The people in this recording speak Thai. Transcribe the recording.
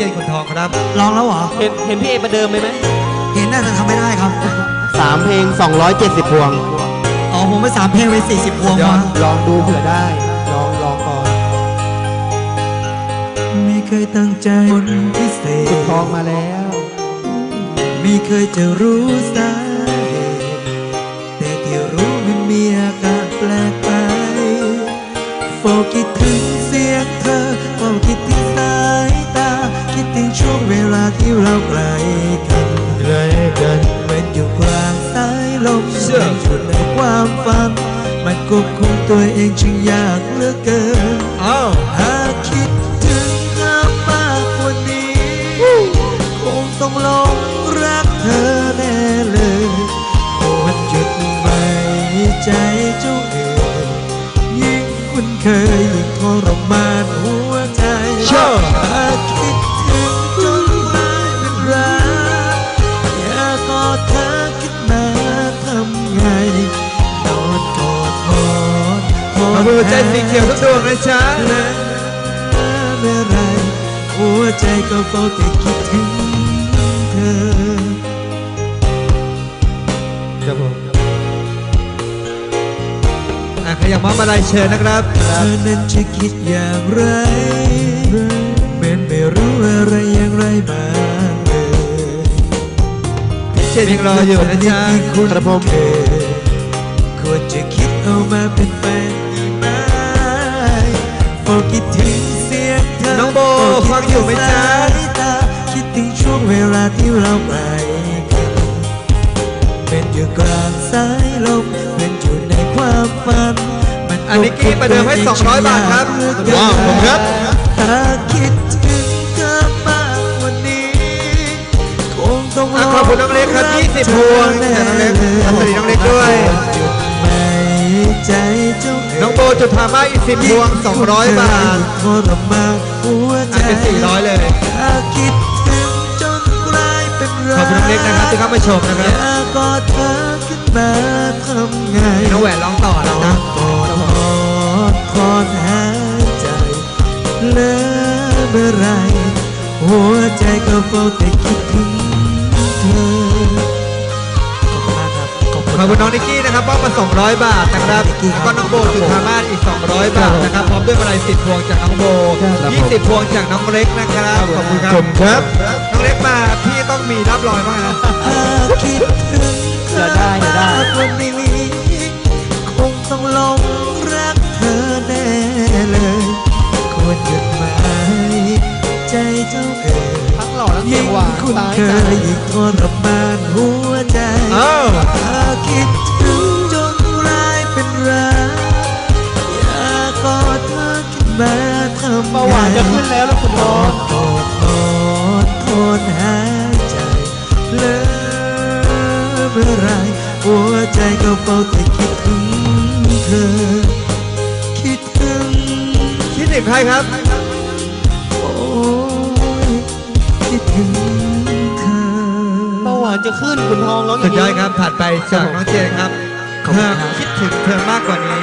เจนขุนทองครับลองแล้วเหรอ เห็นเห็นพี่เอประเดิมไหมไหมเห็นน่าจะทำไม่ได้ครับ สามเพลง 270 พวง อ๋อ ผมไปสามเพลงไปสี่สิบพวงยอมาดลองดูเผื่อได้ ลองลองก่อนไม่เคยตั้งใจคนพิเศคุณษทองมาแล้ว ไม่เคยจะรู้สา ที่เราไกลกันไกลกันเหมือนอยู่กลางสายลมเชื่อชุดในความฝันมันควบคุมตัวเองช่างยากเหลือเกินอาหากคิดถึงเธอมากกว่านี้ คงต้องลงรักเธอแน่เลยคตรหยุดไม่ใจเจ้าเองยิ่งคุ้นเคยยิ่งทรมานหัวใจ หมขออบนคุณหัวใจสีเขียวทุกดวงนะจ๊ะและเมื่อไรหัวใจก็เฝ้าแต่คิดถึงเธอครับผมอะขยับมามาลายเชิญนะครับเธอนั้นจะคิดอย่างไรเหมือนไม่รู้อะไรอย่างไรบ้างเลยพี่เจนยังรออยู่นะจ๊ะที่คุณครับผมเคยควรจะคิดเอามาเป็นแฟนดีไหมพอ คิดถึงเสียงเธอน้องโบฟังอยู่ไหมจ๊ะสายตาคิดถึงช่วงเวลาที่เราไปกันเป็นอยู่กลางสายลมเป็นอยู่ในความฝันมันอันนี้กี้ประเดิมให้ 200 บาทครับว้าวผมครับถ้าคิดถึงเธอมากกว่านี้คงต้องอะขอบคุณน้องเล็กครับ 20พวงจากน้องเล็กขอบคุณน้องเล็กด้วยจุดไม่ ใจเจ้าเน้องโบจุธามาอีกสิบพวง200บาททรมานหัวใจอะเป็น400เลยถ้าคิดถึงจนกลายเป็นรัขอบคุณน้องเล็กนะครับที่เข้ามาชมนะครับอยากกอดเธอขึ้นมาทำไงน้องแหวนร้องต่อนะต้จ๊ะองกอดหอดคอนหายใจเลิเมื่อไรหัวใจก็เฝ้าแต่คิดถึง ขอบคุณขอบคุณน้องนิกกี้นะครับมอบมา200 บาทนะครับแล้วก็น้องโบจุธามาอีก 200 บาทนะครับพร้อมด้วยมาลัย10พวงจากน้องโบ 20 พวงจากน้องเล็กนะครับขอบคุณครับผมครับน้องเล็กมาพี่ต้องมีรับรอยบ้างนะหากคิดถึงเธอได้ได้มากกว่านี้คงต้องหลงรักเธอแน่เลยควรหยุดไหมใจเจ้าเอ๋ยทั้งหล่อทั้งเสียยิ่งงหวานคุ้นตายเคจัยงยิ่งทรมานหัวใจ เบาหวานจะขึ้นแล้วนะคุณน้องกอดกอดทนหายใจเลอเมื่อไรหัวใจก็เฝ้าแต่คิดถึงเธอ คิดถึง คิดถึงใครครับ โอ้ยคิดถึงเธอเบาหวานจะขึ้นคุณทองร้องอสุย่าดงยอนี้ ดครับผ่านไปจากน้องเจนครับขอคิดถึงเธอมากกว่านี้